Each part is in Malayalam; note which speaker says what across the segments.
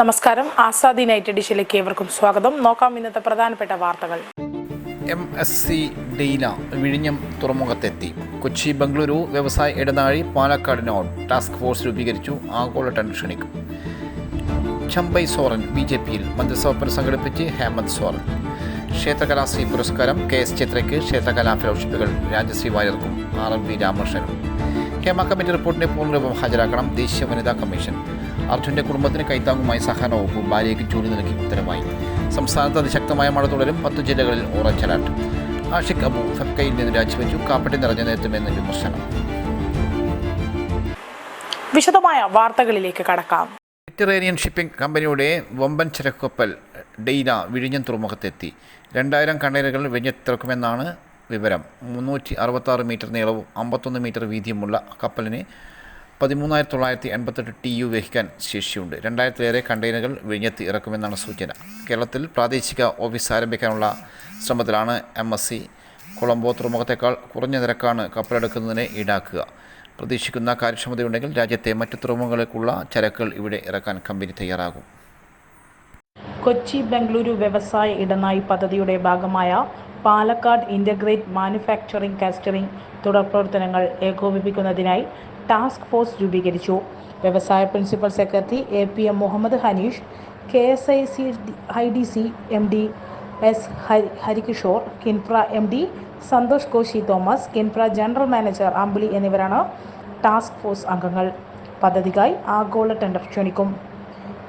Speaker 1: നമസ്കാരം. ആസാദി നൈറ്റ് എഡിഷനിലേക്ക് ഏവർക്കും സ്വാഗതം. നോക്കാം ഇന്നത്തെ പ്രധാനപ്പെട്ട വാർത്തകൾ.
Speaker 2: എം എസ് സി ഡെയ്ന വിഴിഞ്ഞം തുറമുഖത്തെത്തി. കൊച്ചി ബംഗളൂരു വ്യവസായ ഇടനാഴി പാലക്കാട് നോട്ട് ടാസ്ക് ഫോഴ്സ് രൂപീകരിച്ചു. ആഗോള ടെൻഷൻ ക്ഷണിക്കും. ചമ്പൈ സോറൻ ബി ജെ പിയിൽ മന്ത്രിസഭ പുനഃസംഘടിപ്പിച്ച് ഹേമന്ത് സോറൻ. ക്ഷേത്രകലാശ്രീ പുരസ്കാരം കെ എസ് ചിത്രയ്ക്ക് ക്ഷേത്രകലാ ഫെലോഷിപ്പുകൾ രാജശ്രീ വാര്യർക്കും ആർ എം വി രാമകൃഷ്ണനും. ഹേമ കമ്മിറ്റി റിപ്പോർട്ടിനെ പൂർണരൂപം ഹാജരാക്കണം ദേശീയ വനിതാ കമ്മീഷൻ. അർജുന്റെ കുടുംബത്തിന് കൈത്താങ്ങുമായി സഹന വകുപ്പ് ഭാര്യയ്ക്ക് ജോലി നൽകി ഉത്തരവായി. സംസ്ഥാനത്ത് അതിശക്തമായ മഴ തുടരും. പത്ത് ജില്ലകളിൽ ഓറഞ്ച് അലർട്ട്. ആഷിഖ് അബു ഫെക്കയിൽ നിന്ന് രാജിവെച്ചു. കാപ്പട്ടി നിറഞ്ഞു നേരത്തുമെന്ന് വിമർശനം.
Speaker 1: വിശദമായ വാർത്തകളിലേക്ക് കടക്കാം.
Speaker 2: മെഡിറ്ററേനിയൻ ഷിപ്പിംഗ് കമ്പനിയുടെ വമ്പൻ ചരക്കപ്പൽ ഡെയ്ന വിഴിഞ്ഞം തുറമുഖത്തെത്തി. രണ്ടായിരം കണ്ടെയ്നറുകൾ വിഴിഞ്ഞത്തിറക്കുമെന്നാണ് വിവരം. മുന്നൂറ്റി അറുപത്താറ് മീറ്റർ നീളവും അമ്പത്തൊന്ന് മീറ്റർ വീതിയുമുള്ള കപ്പലിന് പതിമൂന്നായിരത്തി തൊള്ളായിരത്തി എൺപത്തെട്ട് ടി യു വഹിക്കാൻ ശേഷിയുണ്ട്. രണ്ടായിരത്തിലേറെ കണ്ടെയ്നറുകൾ വിഴിഞ്ഞത്ത് ഇറക്കുമെന്നാണ് സൂചന. കേരളത്തിൽ പ്രാദേശിക ഓഫീസ് ആരംഭിക്കാനുള്ള ശ്രമത്തിലാണ് എം എസ് സി. കൊളംബോ തുറമുഖത്തേക്കാൾ കുറഞ്ഞ നിരക്കാണ് കപ്പലെടുക്കുന്നതിന് ഈടാക്കുക. പ്രതീക്ഷിക്കുന്ന കാര്യക്ഷമതയുണ്ടെങ്കിൽ രാജ്യത്തെ മറ്റ് തുറമുഖങ്ങളിലേക്കുള്ള ചരക്കുകൾ ഇവിടെ ഇറക്കാൻ കമ്പനി തയ്യാറാകും.
Speaker 1: കൊച്ചി ബംഗളൂരു വ്യവസായ ഇടനാഴി പദ്ധതിയുടെ ഭാഗമായ പാലക്കാട് ഇന്റഗ്രേറ്റ് മാനുഫാക്ചറിംഗ് കാസ്റ്ററിംഗ് തുടർ പ്രവർത്തനങ്ങൾ ഏകോപിപ്പിക്കുന്നതിനായി ടാസ്ക് ഫോഴ്സ് രൂപീകരിച്ചു. വ്യവസായ principal secretary A P M Muhammad Hanish K S I C I D C M D S Hari Harikishore KINFRA M D Santhosh Koshy Thomas KINFRA general manager Ambili എന്നിവരാണ് ടാസ്ക് ഫോഴ്സ് അംഗങ്ങൾ. പദ്ധതിക്കായി ആഗോള ടെൻഡർ ക്ഷണിക്കും.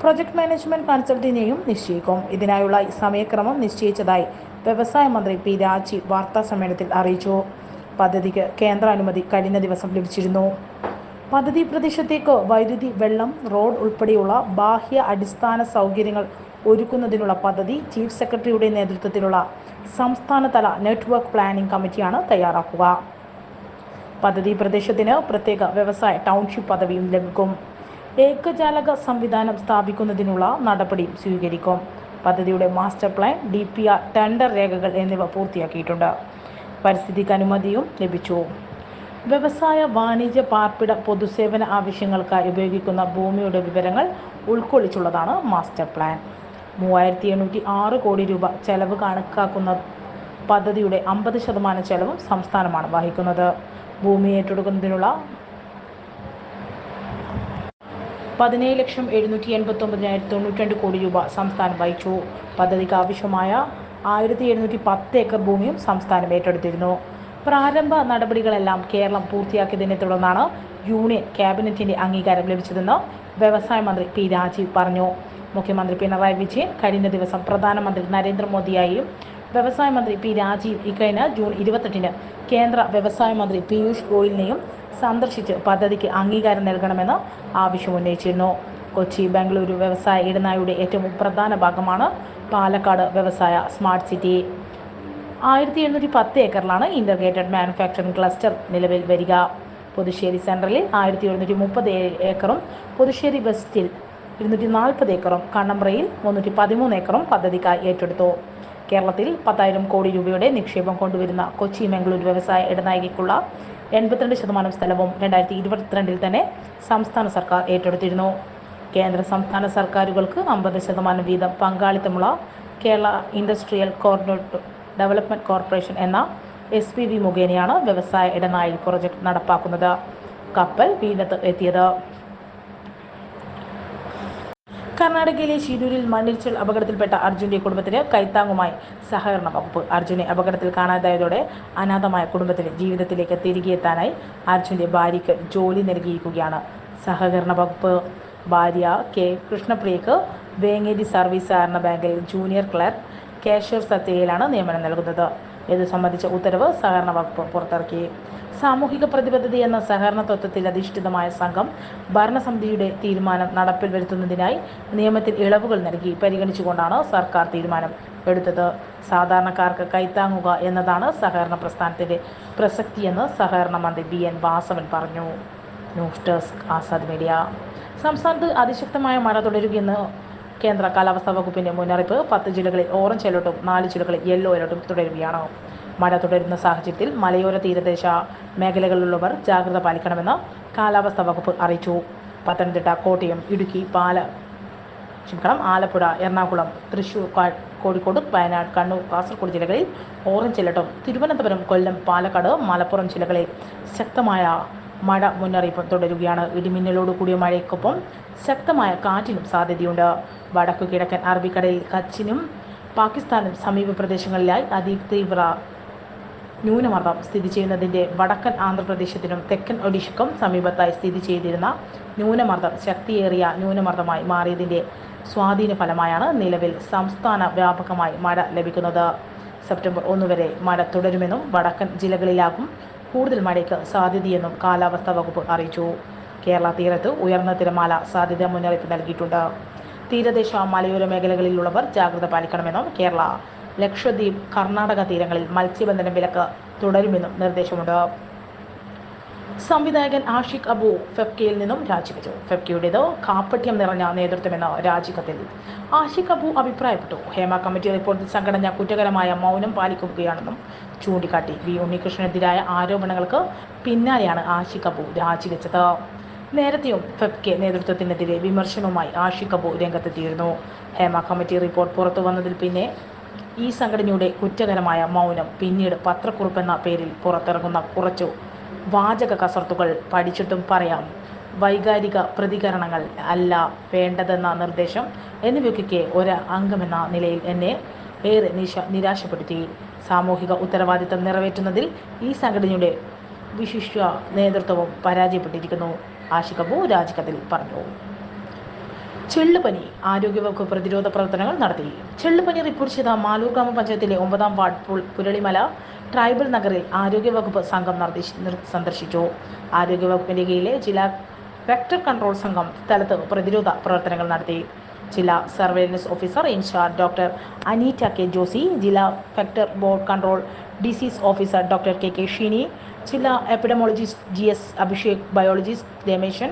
Speaker 1: പ്രൊജക്ട് മാനേജ്മെന്റ് കൺസൾട്ടിനെയും നിശ്ചയിക്കും. ഇതിനായുള്ള സമയക്രമം നിശ്ചയിച്ചതായി വ്യവസായ മന്ത്രി പി രാജീവ് വാർത്താ സമ്മേളനത്തിൽ അറിയിച്ചു. പദ്ധതിക്ക് കേന്ദ്ര അനുമതി കഴിഞ്ഞ ദിവസം ലഭിച്ചിരുന്നു. പദ്ധതി പ്രദേശത്തേക്ക് വൈദ്യുതി വെള്ളം റോഡ് ഉൾപ്പെടെയുള്ള ബാഹ്യ അടിസ്ഥാന സൗകര്യങ്ങൾ ഒരുക്കുന്നതിനുള്ള പദ്ധതി ചീഫ് സെക്രട്ടറിയുടെ നേതൃത്വത്തിലുള്ള സംസ്ഥാനതല നെറ്റ്വർക്ക് പ്ലാനിംഗ് കമ്മിറ്റിയാണ് തയ്യാറാക്കുക. പദ്ധതി പ്രദേശത്തിന് പ്രത്യേക വ്യവസായ ടൗൺഷിപ്പ് പദവിയും ലഭിക്കും. ഏകജാലക സംവിധാനം സ്ഥാപിക്കുന്നതിനുള്ള നടപടിയും സ്വീകരിക്കും. പദ്ധതിയുടെ master plan D P R tender രേഖകൾ എന്നിവ പൂർത്തിയാക്കിയിട്ടുണ്ട്. പരിസ്ഥിതിക്ക് അനുമതിയും ലഭിച്ചു. വ്യവസായ വാണിജ്യ പാർപ്പിട പൊതുസേവന ആവശ്യങ്ങൾക്കായി ഉപയോഗിക്കുന്ന ഭൂമിയുടെ വിവരങ്ങൾ ഉൾക്കൊള്ളിച്ചുള്ളതാണ് മാസ്റ്റർ പ്ലാൻ. മൂവായിരത്തി എണ്ണൂറ്റി ആറ് കോടി രൂപ ചെലവ് കണക്കാക്കുന്ന പദ്ധതിയുടെ അമ്പത് ശതമാനം ചെലവും സംസ്ഥാനമാണ് വഹിക്കുന്നത്. ഭൂമി ഏറ്റെടുക്കുന്നതിനുള്ള പതിനേഴ് ലക്ഷം എഴുന്നൂറ്റി എൺപത്തി ഒമ്പതിനായിരത്തി തൊണ്ണൂറ്റി രണ്ട് കോടി രൂപ സംസ്ഥാനം വഹിച്ചു. പദ്ധതിക്ക് ആവശ്യമായ ആയിരത്തി എഴുന്നൂറ്റി പത്ത് ഏക്കർ ഭൂമിയും സംസ്ഥാനം ഏറ്റെടുത്തിരുന്നു. പ്രാരംഭ നടപടികളെല്ലാം കേരളം പൂർത്തിയാക്കിയതിനെ തുടർന്നാണ് യൂണിയൻ ക്യാബിനറ്റിന്റെ അംഗീകാരം ലഭിച്ചതെന്ന് വ്യവസായ മന്ത്രി പി രാജീവ് പറഞ്ഞു. മുഖ്യമന്ത്രി പിണറായി വിജയൻ കഴിഞ്ഞ ദിവസം പ്രധാനമന്ത്രി നരേന്ദ്രമോദിയായും വ്യവസായ മന്ത്രി പി രാജീവ് ഇക്കഴിഞ്ഞ ജൂൺ ഇരുപത്തെട്ടിന് കേന്ദ്ര വ്യവസായ മന്ത്രി പീയൂഷ് ഗോയലിനെയും സന്ദർശിച്ച് പദ്ധതിക്ക് അംഗീകാരം നൽകണമെന്ന് ആവശ്യമുന്നയിച്ചിരുന്നു കൊച്ചി ബംഗളൂരു വ്യവസായ ഇടനാഴിയുടെ ഏറ്റവും പ്രധാന ഭാഗമാണ് പാലക്കാട് വ്യവസായ സ്മാർട്ട് സിറ്റി. ആയിരത്തി എഴുന്നൂറ്റി പത്ത് ഏക്കറിലാണ് ഇന്റർഗ്രേറ്റഡ് മാനുഫാക്ചറിംഗ് ക്ലസ്റ്റർ നിലവിൽ വരിക. പുതുശ്ശേരി സെൻട്രലിൽ ആയിരത്തി എഴുന്നൂറ്റി മുപ്പത് ഏക്കറും പുതുശ്ശേരി വെസ്റ്റിൽ ഇരുന്നൂറ്റി നാൽപ്പത് ഏക്കറും കണ്ണമ്പ്രയിൽ മുന്നൂറ്റി പതിമൂന്ന് ഏക്കറും പദ്ധതിക്കായി ഏറ്റെടുത്തു. കേരളത്തിൽ പത്തായിരം കോടി രൂപയുടെ നിക്ഷേപം കൊണ്ടുവരുന്ന കൊച്ചി മംഗളൂരു വ്യവസായ ഇടനായികയ്ക്കുള്ള എൺപത്തിരണ്ട് ശതമാനം സ്ഥലവും രണ്ടായിരത്തി ഇരുപത്തിരണ്ടിൽ തന്നെ സംസ്ഥാന സർക്കാർ ഏറ്റെടുത്തിരുന്നു. കേന്ദ്ര സംസ്ഥാന സർക്കാരുകൾക്ക് അമ്പത് ശതമാനം വീതം പങ്കാളിത്തമുള്ള Kerala industrial coordinate development corporation എന്ന എസ് പി വി മുഖേനയാണ് വ്യവസായ ഇടനാഴി പ്രൊജക്ട് നടപ്പാക്കുന്നത്. കപ്പൽ വീണ്ടത്ത് എത്തിയത്. കർണാടകയിലെ ശിരൂരിൽ മണ്ണിടിച്ചിൽ അപകടത്തിൽപ്പെട്ട അർജുന്റെ കുടുംബത്തിന് കൈത്താങ്ങുമായി സഹകരണ വകുപ്പ്. അർജുനെ അപകടത്തിൽ കാണാതായതോടെ അനാഥമായ കുടുംബത്തിന് ജീവിതത്തിലേക്ക് തിരികെ എത്താനായി അർജുന്റെ ഭാര്യയ്ക്ക് ജോലി നൽകിയിരിക്കുകയാണ് സഹകരണ വകുപ്പ്. ഭാര്യ കെ കൃഷ്ണപ്രിയക്ക് വേങ്ങേരി സർവീസ് സഹകരണ ബാങ്കിൽ ജൂനിയർ ക്ലർക്ക് കാഷ്യർ സത്യയിലാണ് നിയമനം നൽകുന്നത്. ഇത് സംബന്ധിച്ച ഉത്തരവ് സഹകരണ വകുപ്പ് പുറത്തിറക്കി. സാമൂഹിക പ്രതിബദ്ധത എന്ന സഹകരണ തത്വത്തിൽ അധിഷ്ഠിതമായ സംഘം ഭരണസമിതിയുടെ തീരുമാനം നടപ്പിൽ വരുത്തുന്നതിനായി നിയമത്തിൽ ഇളവുകൾ നൽകി പരിഗണിച്ചുകൊണ്ടാണ് സർക്കാർ തീരുമാനം എടുത്തത്. സാധാരണക്കാർക്ക് കൈത്താങ്ങുക എന്നതാണ് സഹകരണ പ്രസ്ഥാനത്തിന്റെ പ്രസക്തിയെന്ന് സഹകരണ മന്ത്രി ബി എൻ വാസവൻ പറഞ്ഞു. News desk Azad media. സംസ്ഥാനത്ത് അതിശക്തമായ മഴ തുടരുകയെന്ന് കേന്ദ്ര കാലാവസ്ഥാ വകുപ്പിന്റെ മുന്നറിയിപ്പ് പത്ത് ജില്ലകളിൽ ഓറഞ്ച് അലർട്ടും നാല് ജില്ലകളിൽ യെല്ലോ അലർട്ടും തുടരുകയാണ്. മഴ തുടരുന്ന സാഹചര്യത്തിൽ മലയോര തീരദേശ മേഖലകളിലുള്ളവർ ജാഗ്രത പാലിക്കണമെന്ന് കാലാവസ്ഥാ വകുപ്പ് അറിയിച്ചു. പത്തനംതിട്ട കോട്ടയം ഇടുക്കി പാല ക്ഷമിക്കണം ആലപ്പുഴ എറണാകുളം തൃശൂർ കോഴിക്കോട് വയനാട് കണ്ണൂർ കാസർഗോഡ് ജില്ലകളിൽ ഓറഞ്ച് അലർട്ടും തിരുവനന്തപുരം കൊല്ലം പാലക്കാട് മലപ്പുറം ജില്ലകളിൽ ശക്തമായ മഴ മുന്നറിയിപ്പ് തുടരുകയാണ്. ഇടിമിന്നലോട് കൂടിയ മഴയ്ക്കൊപ്പം ശക്തമായ കാറ്റിനും സാധ്യതയുണ്ട്. വടക്കു കിഴക്കൻ അറബിക്കടലിൽ കച്ചിനും പാകിസ്ഥാനും സമീപ പ്രദേശങ്ങളിലായി അതിതീവ്ര ന്യൂനമർദ്ദം സ്ഥിതി ചെയ്യുന്നതിന്റെ വടക്കൻ ആന്ധ്രാപ്രദേശത്തിനും തെക്കൻ ഒഡീഷയ്ക്കും സമീപത്തായി സ്ഥിതി ചെയ്തിരുന്ന ന്യൂനമർദ്ദം ശക്തിയേറിയ ന്യൂനമർദ്ദമായി മാറിയതിന്റെ സ്വാധീന ഫലമായാണ് നിലവിൽ സംസ്ഥാന വ്യാപകമായി മഴ ലഭിക്കുന്നത്. സെപ്റ്റംബർ ഒന്ന് വരെ മഴ തുടരുമെന്നും വടക്കൻ ജില്ലകളിലാകും കൂടുതൽ മഴയ്ക്ക് സാധ്യതയെന്നും കാലാവസ്ഥാ വകുപ്പ് അറിയിച്ചു. കേരള തീരത്ത് ഉയർന്ന തിരമാല സാധ്യത മുന്നറിയിപ്പ് നൽകിയിട്ടുണ്ട്. തീരദേശ മലയോര മേഖലകളിലുള്ളവർ ജാഗ്രത പാലിക്കണമെന്നും കേരള ലക്ഷദ്വീപ് കർണാടക തീരങ്ങളിൽ മത്സ്യബന്ധന വിലക്ക് തുടരുമെന്നും നിർദ്ദേശമുണ്ട്. സംവിധായകൻ ആഷിഖ് അബു ഫെഫ്കയിൽ നിന്നും രാജിവെച്ചു. ഫെഫ്കയുടേത് കാപ്പട്യം നിറഞ്ഞ നേതൃത്വമെന്ന് രാജിക്കത്തിൽ. ആഷിഖ് അബു അഭിപ്രായപ്പെട്ടു. ഹേമ കമ്മിറ്റി റിപ്പോർട്ടിൽ സംഘടന കുറ്റകരമായ മൗനം പാലിക്കുകയാണെന്നും ചൂണ്ടിക്കാട്ടി വി ഉണ്ണികൃഷ്ണനെതിരായ ആരോപണങ്ങൾക്ക് പിന്നാലെയാണ് ആഷിഖ് അബു രാജിവെച്ചത്. നേരത്തെയും ഫെഫ്കെ നേതൃത്വത്തിനെതിരെ വിമർശനവുമായി ആഷിഖ് അബു രംഗത്തെത്തിയിരുന്നു. ഹേമ കമ്മിറ്റി റിപ്പോർട്ട് പുറത്തു വന്നതിൽ പിന്നെ ഈ സംഘടനയുടെ കുറ്റകരമായ മൗനം പിന്നീട് പത്രക്കുറിപ്പെന്ന പേരിൽ പുറത്തിറങ്ങുന്ന കുറച്ചു വാചക കസർത്തുകൾ പഠിച്ചിട്ടും പറയാം. വൈകാരിക പ്രതികരണങ്ങൾ അല്ല വേണ്ടതെന്ന നിർദ്ദേശം എന്നിവയ്ക്കൊക്കെ ഒരു അംഗമെന്ന നിലയിൽ എന്നെ ഏറെ നിശ നിരാശപ്പെടുത്തി. സാമൂഹിക ഉത്തരവാദിത്തം നിറവേറ്റുന്നതിൽ ഈ സംഘടനയുടെ വിശിഷ്ട നേതൃത്വവും പരാജയപ്പെട്ടിരിക്കുന്നു. ആഷിഖബു രാജിക്കത്തിൽ പറഞ്ഞു. ചെള്ളുപനി ആരോഗ്യവകുപ്പ് പ്രതിരോധ പ്രവർത്തനങ്ങൾ നടത്തി. ചെള്ളുപനി റിപ്പോർട്ട് ചെയ്ത മാലൂർ ഗ്രാമപഞ്ചായത്തിലെ ഒമ്പതാം വാർഡ് പുരളിമല ട്രൈബൽ നഗറിൽ ആരോഗ്യവകുപ്പ് സംഘം സന്ദർശിച്ചു. ആരോഗ്യവകുപ്പിന്റെ കീഴിലെ ജില്ലാ വെക്ടർ കൺട്രോൾ സംഘം സ്ഥലത്ത് പ്രതിരോധ പ്രവർത്തനങ്ങൾ നടത്തി. ജില്ലാ surveillance officer incharge doctor Aneeta K Josy ജില്ലാ vector borne control disease officer doctor K K Sheeni ജില്ലാ epidemiologist G S Abhishek biologist Rameshan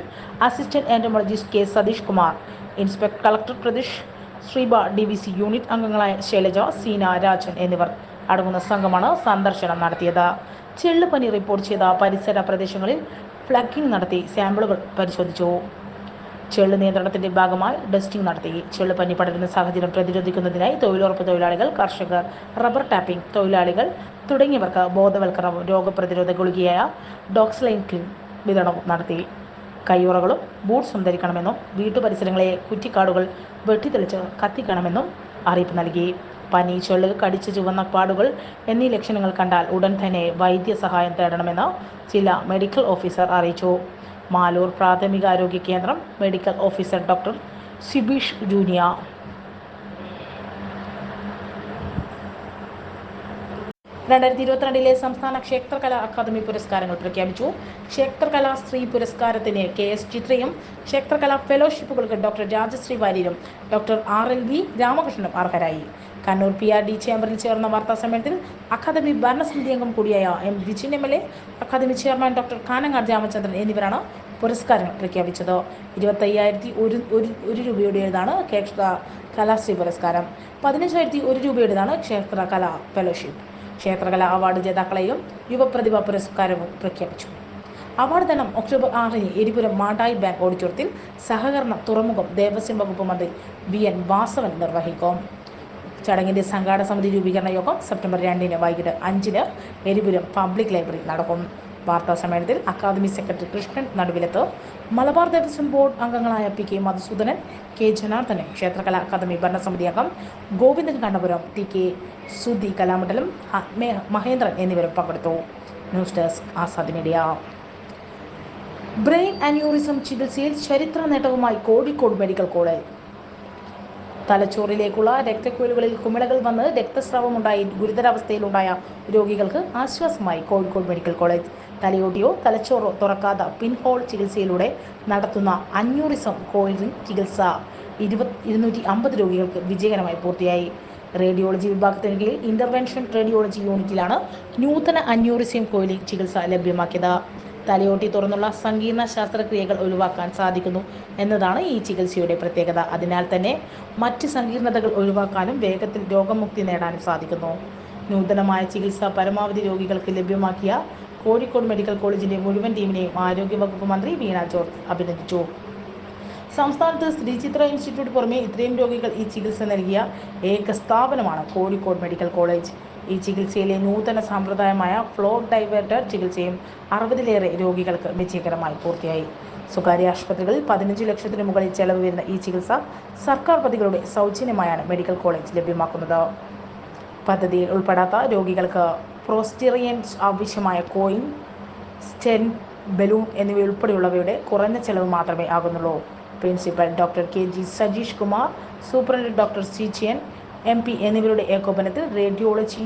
Speaker 1: assistant entomologist K Satheesh Kumar inspector collector Pratheesh Sreeba D V C unit അംഗങ്ങളായ ശൈലജ സീന രാജൻ എന്നിവർ അടങ്ങുന്ന സംഘമാണ് സന്ദർശനം നടത്തിയത്. ചെള്ളുപനി റിപ്പോർട്ട് ചെയ്ത പരിസര പ്രദേശങ്ങളിൽ ഫ്ലഗിംഗ് നടത്തി സാമ്പിളുകൾ പരിശോധിച്ചു. ചെള്ള് നിയന്ത്രണത്തിന്റെ ഭാഗമായി ഡസ്റ്റിംഗ് നടത്തി. ചെള്ളുപനി പടരുന്ന സാഹചര്യം പ്രതിരോധിക്കുന്നതിനായി തൊഴിലുറപ്പ് തൊഴിലാളികൾ കർഷകർ റബ്ബർ ടാപ്പിംഗ് തൊഴിലാളികൾ തുടങ്ങിയവർക്ക് ബോധവൽക്കരണവും രോഗപ്രതിരോധ ഗുളികയായ ഡോക്സ്ലൈൻ ക്ലിൻ വിതരണവും നടത്തി. കയ്യുറകളും ബൂട്ട്സും ധരിക്കണമെന്നും വീട്ടുപരിസരങ്ങളെ കുറ്റിക്കാടുകൾ വെട്ടിത്തെളിച്ച് കത്തിക്കണമെന്നും അറിയിപ്പ് നൽകി. പനി ചൊള്ള് കടിച്ച് ചുവന്ന പാടുകൾ എന്നീ ലക്ഷണങ്ങൾ കണ്ടാൽ ഉടൻ തന്നെ വൈദ്യസഹായം തേടണമെന്ന് ജില്ലാ മെഡിക്കൽ ഓഫീസർ അറിയിച്ചു. മാലൂർ പ്രാഥമികാരോഗ്യ കേന്ദ്രം മെഡിക്കൽ ഓഫീസർ ഡോക്ടർ സിബീഷ് ജൂനിയ രണ്ടായിരത്തി ഇരുപത്തിരണ്ടിലെ സംസ്ഥാന ക്ഷേത്രകലാ അക്കാദമി പുരസ്കാരങ്ങൾ പ്രഖ്യാപിച്ചു. ക്ഷേത്രകലാ സ്ത്രീ പുരസ്കാരത്തിന് കെ എസ് ചിത്രയും ക്ഷേത്രകലാ ഫെലോഷിപ്പുകൾക്ക് ഡോക്ടർ രാജശ്രീ വാര്യരും ഡോക്ടർ ആർ എൽ വി രാമകൃഷ്ണനും അർഹരായി. കണ്ണൂർ പി ആർ ഡി ചേംബറിൽ ചേർന്ന വാർത്താ സമ്മേളനത്തിൽ അക്കാദമി ഭരണസമിതി അംഗം കൂടിയായ M Vijin M L A academy chairman doctor കാനങ്ങാർ Ramachandran എന്നിവരാണ് പുരസ്കാരങ്ങൾ പ്രഖ്യാപിച്ചത്. ഇരുപത്തയ്യായിരത്തി ഒരു ഒരു രൂപയുടേതാണ് ക്ഷേത്ര കലാശ്രീ പുരസ്കാരം. പതിനഞ്ചായിരത്തി ഒരു രൂപയുടേതാണ് ക്ഷേത്ര കലാ ഫെലോഷിപ്പ്. ക്ഷേത്രകലാ അവാർഡ് ജേതാക്കളെയും യുവപ്രതിഭ പുരസ്കാരവും പ്രഖ്യാപിച്ചു. അവാർഡ് ദാനം ഒക്ടോബർ ആറിന് എരിപുരം മാടായി ബാങ്ക് ഓഡിറ്റോറിയത്തിൽ സഹകരണ തുറമുഖം ദേവസ്വം വകുപ്പ് മന്ത്രി വി എൻ വാസവൻ നിർവഹിക്കും. ചടങ്ങിന്റെ സംഘാടക സമിതി രൂപീകരണ യോഗം സെപ്റ്റംബർ രണ്ടിന് വൈകിട്ട് അഞ്ചിന് എരിപുരം പബ്ലിക് ലൈബ്രറി നടക്കും. വാർത്താ സമ്മേളനത്തിൽ academy secretary Krishnan Naduvilath. Malabar Devaswom board അംഗങ്ങളായ P K Madhusoodanan K Janardhanan ക്ഷേത്രകലാ academy ഭരണസമിതി അംഗം ഗോവിന്ദൻ കണ്ണപുരം ടി കെ സുധി കലാമണ്ഡലം മഹേന്ദ്രൻ എന്നിവരും പങ്കെടുത്തു. News desk Azad media. Brain aneurysm ചികിത്സയിൽ ചരിത്ര നേട്ടവുമായി കോഴിക്കോട് മെഡിക്കൽ കോളേജ്. തലച്ചോറിലേക്കുള്ള രക്തക്കുഴലുകളിൽ കുമിളകൾ വന്ന് രക്തസ്രാവമുണ്ടായി ഗുരുതരാവസ്ഥയിലുണ്ടായ രോഗികൾക്ക് ആശ്വാസമായി കോഴിക്കോട് മെഡിക്കൽ കോളേജ്. തലയോട്ടിയോ തലച്ചോറോ തുറക്കാത്ത പിൻഹോൾ ചികിത്സയിലൂടെ നടത്തുന്ന അന്യൂറിസം കോയിലിംഗ് ചികിത്സ ഇരുപത് ഇരുന്നൂറ്റി അമ്പത് രോഗികൾക്ക് വിജയകരമായി പൂർത്തിയായി. റേഡിയോളജി വിഭാഗത്തിന് കീഴിൽ ഇന്റർവെൻഷൻ റേഡിയോളജി യൂണിറ്റിലാണ് നൂതന അഞ്ഞൂറിസം കോയിലിംഗ് ചികിത്സ ലഭ്യമാക്കിയത്. തലയോട്ടി തുറന്നുള്ള സങ്കീർണ ശസ്ത്രക്രിയകൾ ഒഴിവാക്കാൻ സാധിക്കുന്നു എന്നതാണ് ഈ ചികിത്സയുടെ പ്രത്യേകത. അതിനാൽ തന്നെ മറ്റ് സങ്കീർണതകൾ ഒഴിവാക്കാനും വേഗത്തിൽ രോഗമുക്തി നേടാനും സാധിക്കുന്നു. നൂതനമായ ചികിത്സ പരമാവധി രോഗികൾക്ക് ലഭ്യമാക്കിയ കോഴിക്കോട് മെഡിക്കൽ കോളേജിന്റെ മുഴുവൻ ടീമിനെയും ആരോഗ്യവകുപ്പ് മന്ത്രി വീണ ജോർജ് അഭിനന്ദിച്ചു. സംസ്ഥാനത്ത് ശ്രീചിത്ര ഇൻസ്റ്റിറ്റ്യൂട്ട് പുറമെ ഇത്രയും രോഗികൾ ഈ ചികിത്സ നൽകിയ ഏക സ്ഥാപനമാണ് കോഴിക്കോട് മെഡിക്കൽ കോളേജ്. ഈ ചികിത്സയിലെ നൂതന സമ്പ്രദായമായ ഫ്ലോ ഡൈവേർട്ടർ ചികിത്സയും അറുപതിലേറെ രോഗികൾക്ക് വിജയകരമായി പൂർത്തിയായി. സ്വകാര്യ ആശുപത്രികളിൽ പതിനഞ്ച് ലക്ഷത്തിന് മുകളിൽ ചെലവ് വരുന്ന ഈ ചികിത്സ സർക്കാർ പദ്ധതികളുടെ സൗജന്യമായാണ് മെഡിക്കൽ കോളേജ് ലഭ്യമാക്കുന്നത്. പദ്ധതിയിൽ ഉൾപ്പെടാത്ത രോഗികൾക്ക് പ്രോസ്റ്റീറിയൻസ് ആവശ്യമായ കോയിൻ സ്റ്റെൻ ബലൂൺ എന്നിവയുൾപ്പെടെയുള്ളവയുടെ കുറഞ്ഞ ചെലവ് മാത്രമേ ആകുന്നുള്ളൂ. Principal doctor K G Sajeesh Kumar superintendent doctor C ചിയൻ M P എന്നിവരുടെ ഏകോപനത്തിൽ റേഡിയോളജി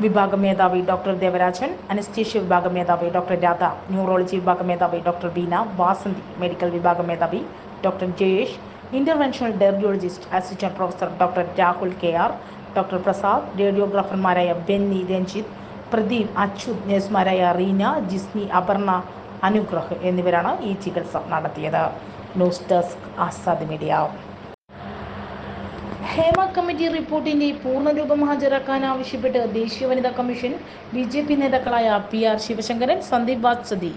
Speaker 1: വിഭാഗം മേധാവി ഡോക്ടർ ദേവരാജൻ അനസ്തീഷ്യ വിഭാഗം മേധാവി ഡോക്ടർ രാധ ന്യൂറോളജി വിഭാഗം മേധാവി ഡോക്ടർ ബീന വാസന്തി മെഡിക്കൽ വിഭാഗം മേധാവി doctor Jayesh interventional radiologist assistant professor doctor Rahul K R doctor Prasad റേഡിയോഗ്രാഫർമാരായ Benny Ranjith Pradeep Achyuth നഴ്സുമാരായ റീന ജിസ്നി അപർണ അനുഗ്രഹ് എന്നിവരാണ് ഈ ചികിത്സ നടത്തിയത്. News desk Azad media. Hema committee റിപ്പോർട്ടിന്റെ പൂർണരൂപം ഹാജരാക്കാൻ ആവശ്യപ്പെട്ട് ദേശീയ വനിതാ കമ്മീഷൻ ബി ജെ പി നേതാക്കളായ പി ആർ ശിവശങ്കരൻ സന്ദീപ് വാത്സതി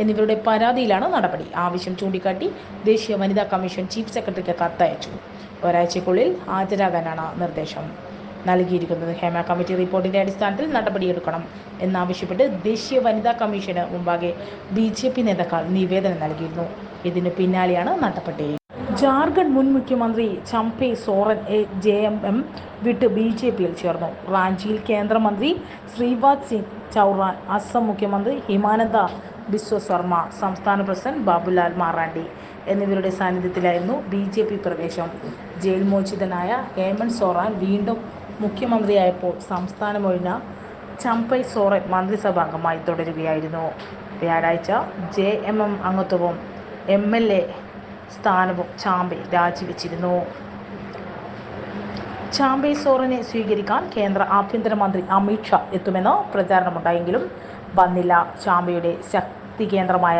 Speaker 1: എന്നിവരുടെ പരാതിയിലാണ് നടപടി. ആവശ്യം ചൂണ്ടിക്കാട്ടി ദേശീയ വനിതാ കമ്മീഷൻ ചീഫ് സെക്രട്ടറിക്ക് കത്തയച്ചു. ഒരാഴ്ചയ്ക്കുള്ളിൽ ഹാജരാകാനാണ് നിർദ്ദേശം. നൽകിയിരിക്കുന്നത്. ഹേമ കമ്മിറ്റി റിപ്പോർട്ടിന്റെ അടിസ്ഥാനത്തിൽ നടപടിയെടുക്കണം എന്നാവശ്യപ്പെട്ട് ദേശീയ വനിതാ കമ്മീഷന് മുമ്പാകെ ബി ജെ പി നേതാക്കൾ നിവേദനം നൽകിയിരുന്നു. ഇതിന് പിന്നാലെയാണ് നടപടി ജാർഖണ്ഡ് മുൻ മുഖ്യമന്ത്രി Champai Soren A J M M വിട്ട് ബി ജെ പിയിൽ ചേർന്നു. റാഞ്ചിയിൽ കേന്ദ്രമന്ത്രി ശ്രീവാദ് സിംഗ് ചൗറാൻ അസം മുഖ്യമന്ത്രി ഹിമാനന്ദ ബിശ്വ ശർമ്മ സംസ്ഥാന പ്രസിഡന്റ് ബാബുലാൽ മാറാണ്ടി എന്നിവരുടെ സാന്നിധ്യത്തിലായിരുന്നു ബി ജെ പി പ്രവേശം. ജയിൽ മോചിതനായ ഹേമന്ത് സോറാൻ വീണ്ടും മുഖ്യമന്ത്രിയായപ്പോൾ സംസ്ഥാനമൊഴിഞ്ഞ ചമ്പൈ സോറൻ മന്ത്രിസഭാംഗമായി തുടരുകയായിരുന്നു. വ്യാഴാഴ്ച ജെ എം എം അംഗത്വവും എം എൽ എ സ്ഥാനവും ചാമ്പെ രാജിവെച്ചിരുന്നു. ചാമ്പെ സോറനെ സ്വീകരിക്കാൻ കേന്ദ്ര ആഭ്യന്തരമന്ത്രി അമിത് ഷാ എത്തുമെന്ന് പ്രചാരണമുണ്ടായെങ്കിലും വന്നില്ല. ചാമ്പയുടെ ശക്തി കേന്ദ്രമായ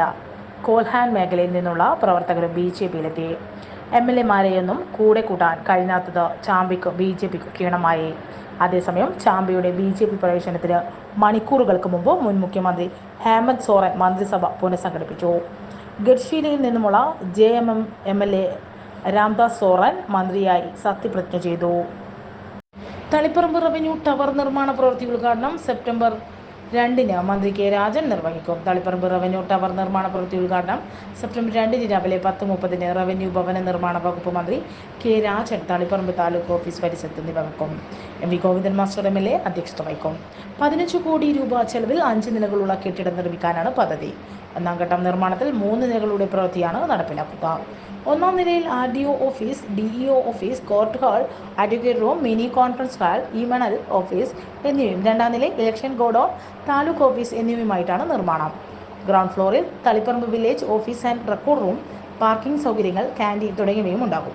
Speaker 1: കോൽഹാൻ മേഖലയിൽ നിന്നുള്ള പ്രവർത്തകരും ബി ജെ പിയിലെത്തി. എം എൽ എമാരെയൊന്നും കൂടെ കൂട്ടാൻ കഴിഞ്ഞാത്തത് ചാമ്പിക്ക് ബി ജെ പിക്ക് ക്ഷീണമായി. അതേസമയം ചാമ്പിയുടെ ബി ജെ പി പ്രവേശനത്തിന് മണിക്കൂറുകൾക്ക് മുമ്പ് മുൻ മുഖ്യമന്ത്രി ഹേമന്ത് സോറൻ മന്ത്രിസഭ പുനഃസംഘടിപ്പിച്ചു. ഗഡ്ഷീലയിൽ നിന്നുമുള്ള J M M M L A Ramdas Soren മന്ത്രിയായി സത്യപ്രതിജ്ഞ ചെയ്തു. തളിപ്പറമ്പ് റവന്യൂ ടവർ നിർമ്മാണ പ്രവൃത്തി ഉദ്ഘാടനം സെപ്റ്റംബർ രണ്ടിന് മന്ത്രി കെ രാജൻ നിർവഹിക്കും. തളിപ്പറമ്പ് റവന്യൂ ടവർ നിർമ്മാണ പ്രവൃത്തി ഉദ്ഘാടനം. സെപ്റ്റംബർ രണ്ടിന് രാവിലെ പത്ത് മുപ്പതിന് റവന്യൂ ഭവന നിർമ്മാണ വകുപ്പ് മന്ത്രി കെ രാജൻ തളിപ്പറമ്പ് താലൂക്ക് ഓഫീസ് പരിസരത്ത് നിർവഹിക്കും. M V Govindan master M L A അധ്യക്ഷത വഹിക്കും പതിനഞ്ച് കോടി രൂപ ചെലവിൽ അഞ്ച് നിലകളുള്ള കെട്ടിടം നിർമ്മിക്കാനാണ് പദ്ധതി. ഒന്നാം ഘട്ടം നിർമ്മാണത്തിൽ മൂന്ന് നിലകളുടെ പ്രവൃത്തിയാണ് നടപ്പിലാക്കുക. ഒന്നാം നിലയിൽ R D O office D E O office court hall advocate room mini conference hall ഇമണൽ office എന്നിവയും. രണ്ടാം നിലയിൽ ഇലക്ഷൻ ഗോഡൌൺ താലൂക്ക് ഓഫീസ് എന്നിവയുമായിട്ടാണ് നിർമ്മാണം. ഗ്രൗണ്ട് ഫ്ലോറിൽ Taliparamba village office and record room parking സൗകര്യങ്ങൾ ക്യാന്റീൻ തുടങ്ങിയവയും ഉണ്ടാകും.